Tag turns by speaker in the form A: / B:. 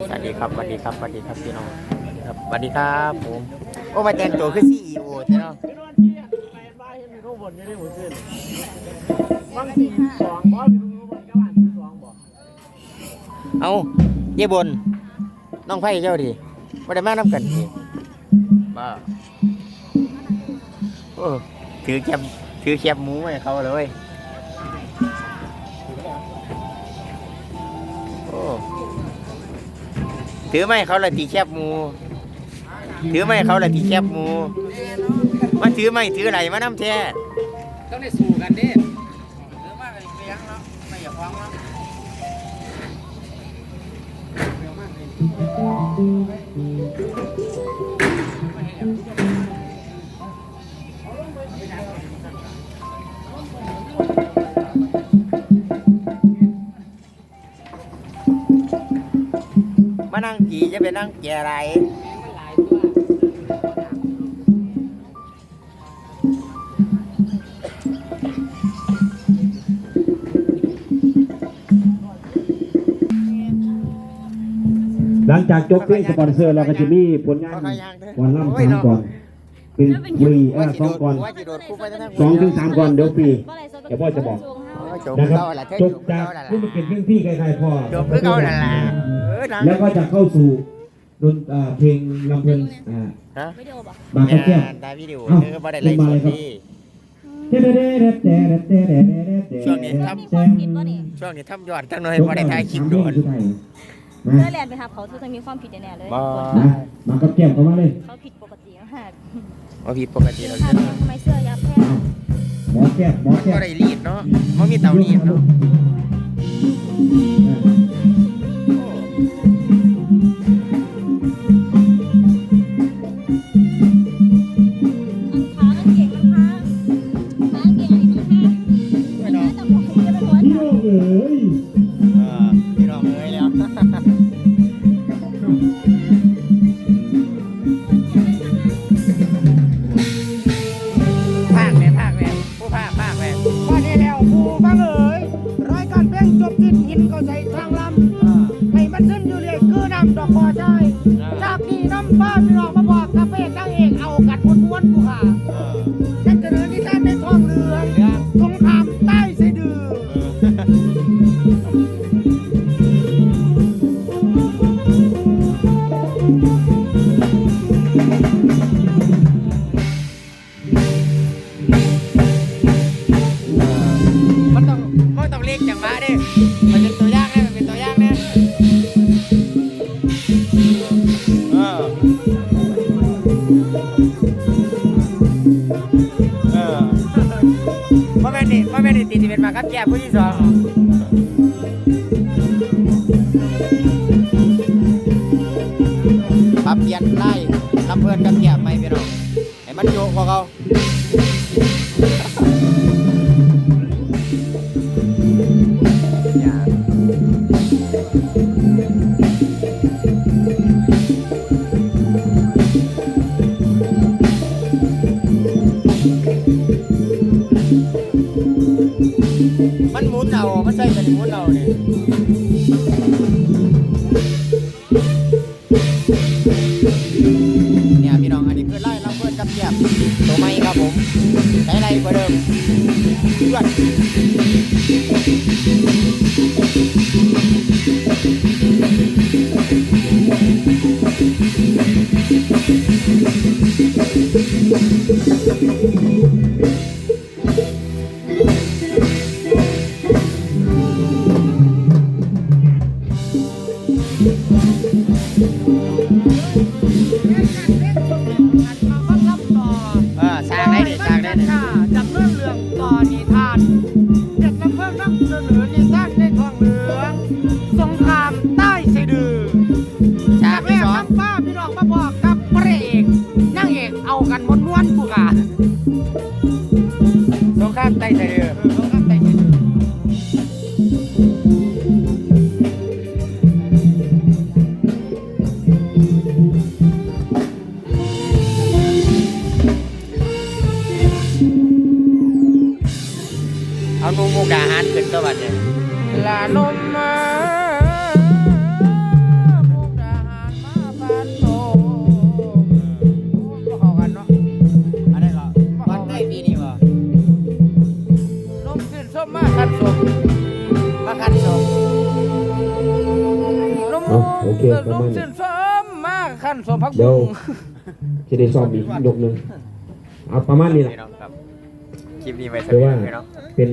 A: สวัสดีครับสวัสดีครับสวัสดีครับพี่น้องครับสวัสดีครับผมโอ้มาแต่งตัวคือซีอีโอใช่เนาะ
B: ไปนอนเที่ยไปบ้านเห็นมีรูปบนอยู่ในหัวเส้นบางทีสองบ่มีรูปบนก็บ้านสองบ่
A: เอาเย่บนน้องไผ่เจ้าดิมาได้มาน้ำกันดิบ้าโอ้ถือแคบถือแคบหมูมาให้เขาเลย ถือไม่เขาเลยตีแคบหมู ถือไม่เขาเลยตีแคบหมูมาถือไม่ถืออะไรมาน้ำแท้
B: ต้องได้สู้กันดิเรื่อมากกันเลี้ยงเนาะไม่อยากฟังเนาะ
A: จะไปนั่งแก่อะไร
B: มันหลายตัว
C: หลังจากจบเพลงสปอนเซอร์เราก็จะมีผลงาน
A: เขาขายางเด้อ
C: ก่อนล่ำสามก่อน เป็นฟรีเออสองก่อน
A: ว่าจะโดดคู่ไปทั้ง
C: สองถึงสามก่อนเดี๋ยวฟรีเดี๋ยวพ่อจะบอก
A: จบ
C: นะครั
A: เขา
C: บ
A: ละเท่
C: จ
A: จ
C: บบจาก
A: เขาละ
C: นี่มันเป็นเรื่องที่ใครๆพ่อ
A: จบคือเขาละล่ะเออดัง
C: แล้วก็จะเข้าสู่ดนเอ่อเพลงลำเพลินอ่า
A: ฮะ
D: วิดีโอป่ะ
C: บางกระแก้ว
A: ตาวิดีโอ
C: เอ้า
A: เนื้อบ่ได้เลย
C: ขึ้นมาเลยครับ
A: ดี
C: ช่วงนี้
A: ทำช่วงนี้ทำยอดจังหน่อยบ่ได้ถ่ายคลิปโดน
D: เพื่อแลนไปหาเขาคือจะมีความผิดแน่ๆเลย
A: บ่
C: นะบางกระแก้วเข้ามาเลย
D: เขาผิดปกติมาก
A: ว่าผิดปกติ
D: คือ
A: แล้ว
D: ทำทำไมเสื้อยับแค่
C: หมอแก้วหมอ
A: มัน
C: แก้ว
A: ก็ได้รีดเนาะมันมีเตารีดเนาะ
D: ป้า
B: พี่น้องมาบอกกับเพศนางเอกเอากัดม้วนๆผู้ขาฉันจะเดินที่ด้านในท้องเรือสงครามใต้สะดือ
A: มันต้องมันต้องเรียกจังหวะดิ กับแก่ผู้ที่สอง มันหมุนเอามันใส่กันหมุนเอาเนี่ยเนี่ยพี่น้องอันนี้คือไล่รับเพื่อนกับเทียบตัวใหม่ครับผมใช้ไรกว่าเดิมยอด เอ เอานูมุกดา
B: หารขึ้นตัวบัเนี่ยลานมมามุกดาหารมาบ้านโตบ่เข้ากันเนาะอันนี้ก็วัดใก
A: ล้ปีนี้บ่นมขึ้นส้มมาคันส
B: มมาคันสมนม
C: โอเคประมา
B: มณนี้
C: ขึ้
B: ค
C: จะได้ซ้อมอีกยกหนึ่งเอาประมาณนี้แหละ
A: คลิปนี้ไว้สั
C: ก
A: เดี๋
C: ว่าเป็น